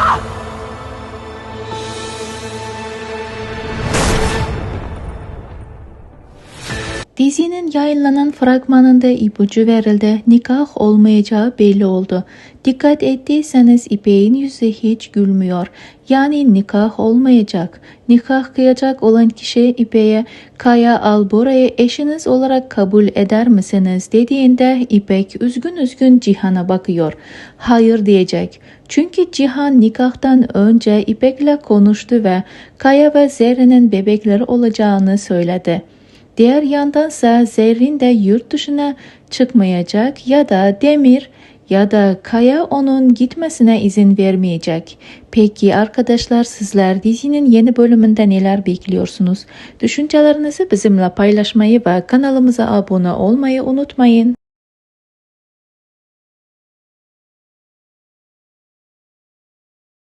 走 Dizinin yayınlanan fragmanında ipucu verildi. Nikah olmayacağı belli oldu. Dikkat ettiyseniz İpek'in yüzü hiç gülmüyor. Yani nikah olmayacak. Nikah kıyacak olan kişi İpek'e Kaya Albora'yı eşiniz olarak kabul eder misiniz dediğinde İpek üzgün üzgün Cihan'a bakıyor. Hayır diyecek. Çünkü Cihan nikahtan önce İpek'le konuştu ve Kaya ve Zerrin'in bebekleri olacağını söyledi. Diğer yandansa Zerrin de yurt dışına çıkmayacak ya da Demir ya da Kaya onun gitmesine izin vermeyecek. Peki arkadaşlar sizler dizinin yeni bölümünde neler bekliyorsunuz? Düşüncelerinizi bizimle paylaşmayı ve kanalımıza abone olmayı unutmayın.